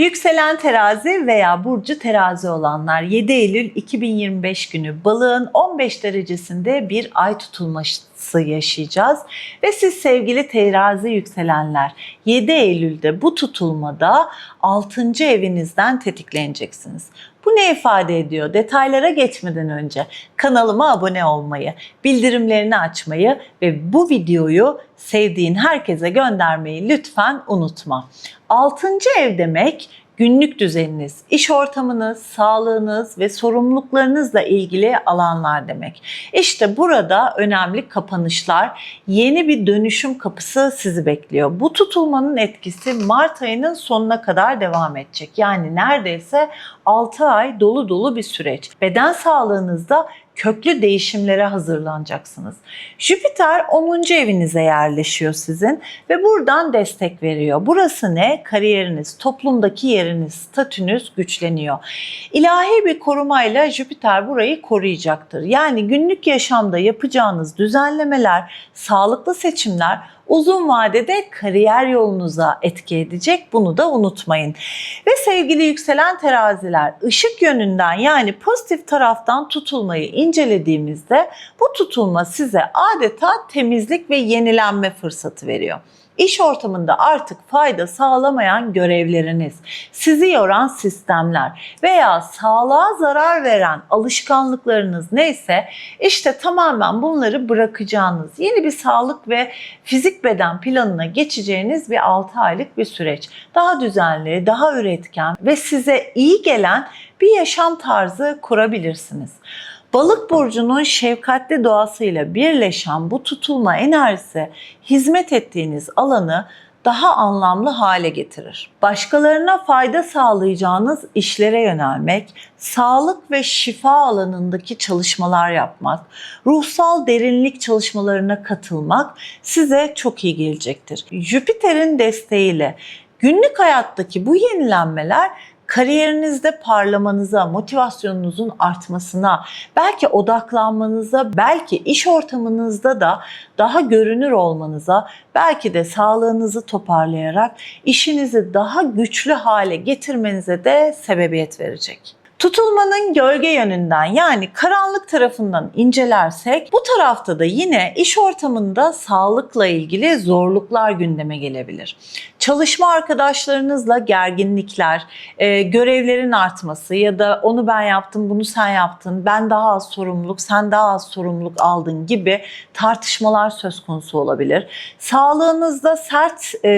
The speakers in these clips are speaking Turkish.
Yükselen terazi veya burcu terazi olanlar 7 Eylül 2025 günü balığın 15 derecesinde bir ay tutulması yaşayacağız. Ve siz sevgili terazi yükselenler 7 Eylül'de bu tutulmada 6. evinizden tetikleneceksiniz. Bu ne ifade ediyor? Detaylara geçmeden önce kanalıma abone olmayı, bildirimlerini açmayı ve bu videoyu sevdiğin herkese göndermeyi lütfen unutma. 6. ev demek günlük düzeniniz, iş ortamınız, sağlığınız ve sorumluluklarınızla ilgili alanlar demek. İşte burada önemli kapanışlar, yeni bir dönüşüm kapısı sizi bekliyor. Bu tutulmanın etkisi Mart ayının sonuna kadar devam edecek. Yani neredeyse 6 ay dolu dolu bir süreç. Beden sağlığınızda köklü değişimlere hazırlanacaksınız. Jüpiter 10. evinize yerleşiyor sizin ve buradan destek veriyor. Burası ne? Kariyeriniz, toplumdaki yeriniz, statünüz güçleniyor. İlahi bir korumayla Jüpiter burayı koruyacaktır. Yani günlük yaşamda yapacağınız düzenlemeler, sağlıklı seçimler uzun vadede kariyer yolunuza etki edecek. Bunu da unutmayın. Ve sevgili yükselen teraziler, ışık yönünden yani pozitif taraftan tutulmayı incelediğimizde bu tutulma size adeta temizlik ve yenilenme fırsatı veriyor. İş ortamında artık fayda sağlamayan görevleriniz, sizi yoran sistemler veya sağlığa zarar veren alışkanlıklarınız neyse işte tamamen bunları bırakacağınız yeni bir sağlık ve fizik beden planına geçeceğiniz bir 6 aylık bir süreç. Daha düzenli, daha üretken ve size iyi gelen bir yaşam tarzı kurabilirsiniz. Balık burcunun şefkatli doğasıyla birleşen bu tutulma enerjisi hizmet ettiğiniz alanı daha anlamlı hale getirir. Başkalarına fayda sağlayacağınız işlere yönelmek, sağlık ve şifa alanındaki çalışmalar yapmak, ruhsal derinlik çalışmalarına katılmak size çok iyi gelecektir. Jüpiter'in desteğiyle günlük hayattaki bu yenilenmeler kariyerinizde parlamanıza, motivasyonunuzun artmasına, belki odaklanmanıza, belki iş ortamınızda da daha görünür olmanıza, belki de sağlığınızı toparlayarak işinizi daha güçlü hale getirmenize de sebebiyet verecek. Tutulmanın gölge yönünden yani karanlık tarafından incelersek bu tarafta da yine iş ortamında sağlıkla ilgili zorluklar gündeme gelebilir. Çalışma arkadaşlarınızla gerginlikler, e, görevlerin artması ya da onu ben yaptım, bunu sen yaptın, ben daha az sorumluluk, sen daha az sorumluluk aldın gibi tartışmalar söz konusu olabilir. Sağlığınızda sert e,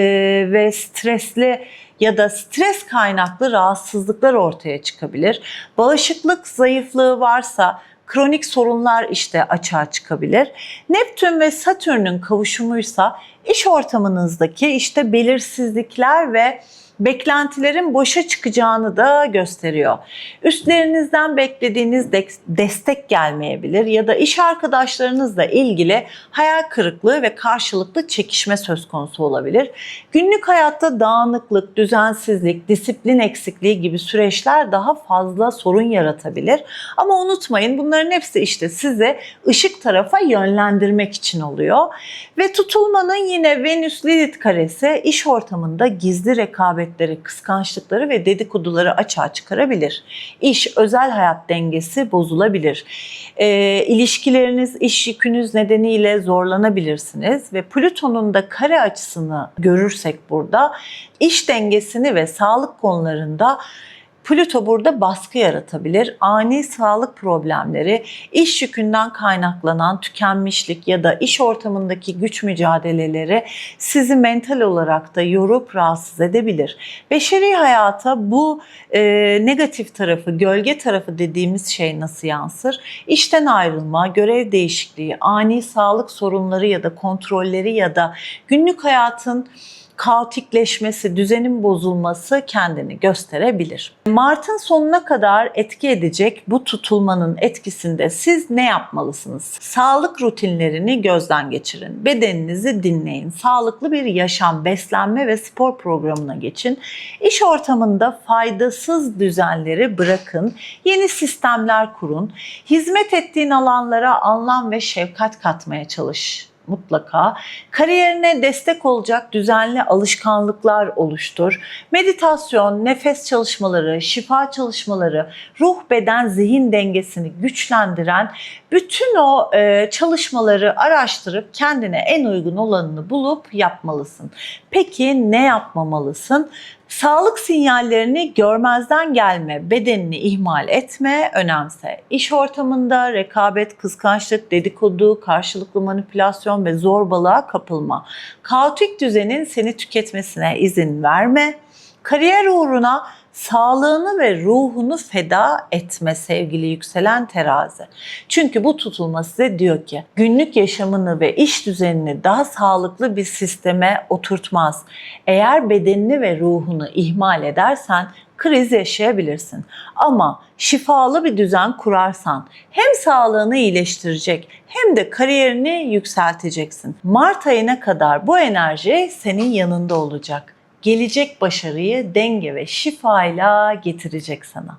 ve stresli ya da stres kaynaklı rahatsızlıklar ortaya çıkabilir. Bağışıklık zayıflığı varsa kronik sorunlar işte açığa çıkabilir. Neptün ve Satürn'ün kavuşumuysa iş ortamınızdaki işte belirsizlikler ve beklentilerin boşa çıkacağını da gösteriyor. Üstlerinizden beklediğiniz destek gelmeyebilir ya da iş arkadaşlarınızla ilgili hayal kırıklığı ve karşılıklı çekişme söz konusu olabilir. Günlük hayatta dağınıklık, düzensizlik, disiplin eksikliği gibi süreçler daha fazla sorun yaratabilir. Ama unutmayın bunların hepsi işte size ışık tarafa yönlendirmek için oluyor. Ve tutulmanın yine Venüs Lilith karesi iş ortamında gizli rekabetleri, kıskançlıkları ve dedikoduları açığa çıkarabilir. İş, özel hayat dengesi bozulabilir. E, ilişkileriniz, iş yükünüz nedeniyle zorlanabilirsiniz ve Plüton'un da kare açısını görürsek burada iş dengesini ve sağlık konularında Plüto burada baskı yaratabilir. Ani sağlık problemleri, iş yükünden kaynaklanan tükenmişlik ya da iş ortamındaki güç mücadeleleri sizi mental olarak da yorup rahatsız edebilir. Beşeri hayata bu e, negatif tarafı, gölge tarafı dediğimiz şey nasıl yansır? İşten ayrılma, görev değişikliği, ani sağlık sorunları ya da kontrolleri ya da günlük hayatın kaotikleşmesi, düzenin bozulması kendini gösterebilir. Mart'ın sonuna kadar etki edecek bu tutulmanın etkisinde siz ne yapmalısınız? Sağlık rutinlerini gözden geçirin. Bedeninizi dinleyin. Sağlıklı bir yaşam, beslenme ve spor programına geçin. İş ortamında faydasız düzenleri bırakın. Yeni sistemler kurun. Hizmet ettiğin alanlara anlam ve şefkat katmaya çalış mutlaka. Kariyerine destek olacak düzenli alışkanlıklar oluştur. Meditasyon, nefes çalışmaları, şifa çalışmaları, ruh beden zihin dengesini güçlendiren bütün o e, çalışmaları araştırıp kendine en uygun olanını bulup yapmalısın. Peki ne yapmamalısın? Sağlık sinyallerini görmezden gelme, bedenini ihmal etme, önemse. İş ortamında rekabet, kıskançlık, dedikodu, karşılıklı manipülasyon ve zorbalığa kapılma. Kaotik düzenin seni tüketmesine izin verme. Kariyer uğruna sağlığını ve ruhunu feda etme sevgili yükselen terazi. Çünkü bu tutulma size diyor ki günlük yaşamını ve iş düzenini daha sağlıklı bir sisteme oturtmaz. Eğer bedenini ve ruhunu ihmal edersen kriz yaşayabilirsin. Ama şifalı bir düzen kurarsan hem sağlığını iyileştirecek hem de kariyerini yükselteceksin. Mart ayına kadar bu enerji senin yanında olacak. Gelecek başarıyı denge ve şifayla getirecek sana.